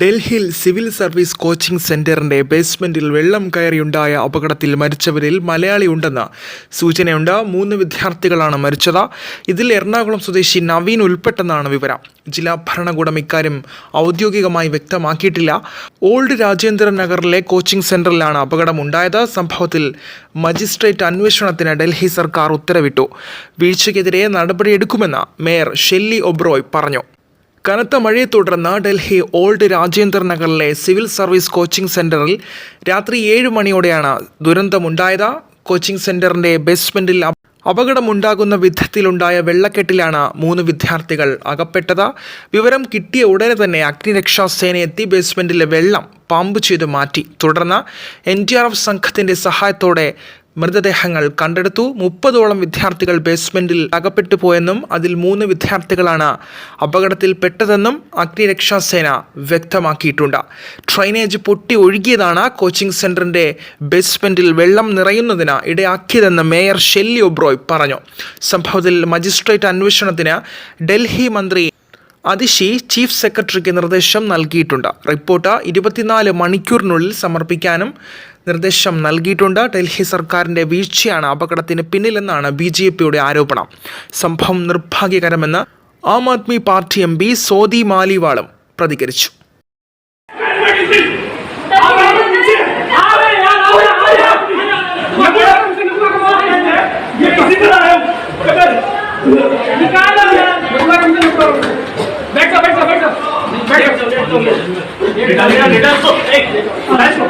ഡൽഹിയിൽ civil service coaching സെന്ററിന്റെ ബേസ്മെന്റിൽ വെള്ളം കയറിയുണ്ടായ അപകടത്തിൽ മരിച്ചവരിൽ മലയാളി ഉണ്ടെന്ന് സൂചനയുണ്ട്. മൂന്ന് വിദ്യാർത്ഥികളാണ് മരിച്ചത്. ഇതിൽ എറണാകുളം സ്വദേശി നവീൻ ഉൾപ്പെട്ടെന്നാണ് വിവരം. ജില്ലാ ഭരണകൂടം ഇക്കാര്യം ഔദ്യോഗികമായി വ്യക്തമാക്കിയിട്ടില്ല. ഓൾഡ് രാജേന്ദ്ര നഗറിലെ കോച്ചിംഗ് സെന്ററിലാണ് അപകടമുണ്ടായത്. സംഭവത്തിൽ മജിസ്ട്രേറ്റ് അന്വേഷണത്തിന് ഡൽഹി സർക്കാർ ഉത്തരവിട്ടു. വീഴ്ചയ്ക്കെതിരെ നടപടിയെടുക്കുമെന്ന് മേയർ ഷെല്ലി ഒബ്രോയ് പറഞ്ഞു. കനത്ത മഴയെ തുടർന്ന് ഡൽഹി ഓൾഡ് രാജേന്ദ്ര നഗറിലെ സിവിൽ സർവീസ് കോച്ചിംഗ് സെന്ററിൽ രാത്രി ഏഴ് മണിയോടെയാണ് ദുരന്തമുണ്ടായത്. കോച്ചിംഗ് സെന്ററിന്റെ ബേസ്മെന്റിൽ അപകടമുണ്ടാകുന്ന വിധത്തിലുണ്ടായ വെള്ളക്കെട്ടിലാണ് മൂന്ന് വിദ്യാർത്ഥികൾ അകപ്പെട്ടത്. വിവരം കിട്ടിയ ഉടനെ തന്നെ അഗ്നിരക്ഷാ സേന എത്തി ബേസ്മെന്റിലെ വെള്ളം പമ്പ് ചെയ്ത് മാറ്റി. തുടർന്ന് എൻ ഡി ആർ എഫ് സംഘത്തിന്റെ സഹായത്തോടെ മൃതദേഹങ്ങൾ കണ്ടെടുത്തു. മുപ്പതോളം വിദ്യാർത്ഥികൾ ബേസ്മെന്റിൽ അകപ്പെട്ടു പോയെന്നും അതിൽ മൂന്ന് വിദ്യാർത്ഥികളാണ് അപകടത്തിൽ പെട്ടതെന്നും അഗ്നിരക്ഷാസേന വ്യക്തമാക്കിയിട്ടുണ്ട്. ഡ്രൈനേജ് പൊട്ടി ഒഴുകിയതാണ് കോച്ചിംഗ് സെന്ററിന്റെ ബേസ്മെന്റിൽ വെള്ളം നിറയുന്നതിന് ഇടയാക്കിയതെന്ന് മേയർ ഷെല്ലി ഒബ്രോയ് പറഞ്ഞു. സംഭവത്തിൽ മജിസ്ട്രേറ്റ് അന്വേഷണത്തിന് ഡൽഹി മന്ത്രി അതിഷി ചീഫ് സെക്രട്ടറിക്ക് നിർദ്ദേശം നൽകിയിട്ടുണ്ട്. റിപ്പോർട്ട് ഇരുപത്തിനാല് മണിക്കൂറിനുള്ളിൽ സമർപ്പിക്കാനും നിർദ്ദേശം നൽകിയിട്ടുണ്ട്. ഡൽഹി സർക്കാരിന്റെ വീഴ്ചയാണ് അപകടത്തിന് പിന്നിലെന്നാണ് ബി ജെ പിയുടെ ആരോപണം. സംഭവം നിർഭാഗ്യകരമെന്ന് Aam Aadmi party M P Sodi മാലിവാളും പ്രതികരിച്ചു. 你给大家给大送哎来送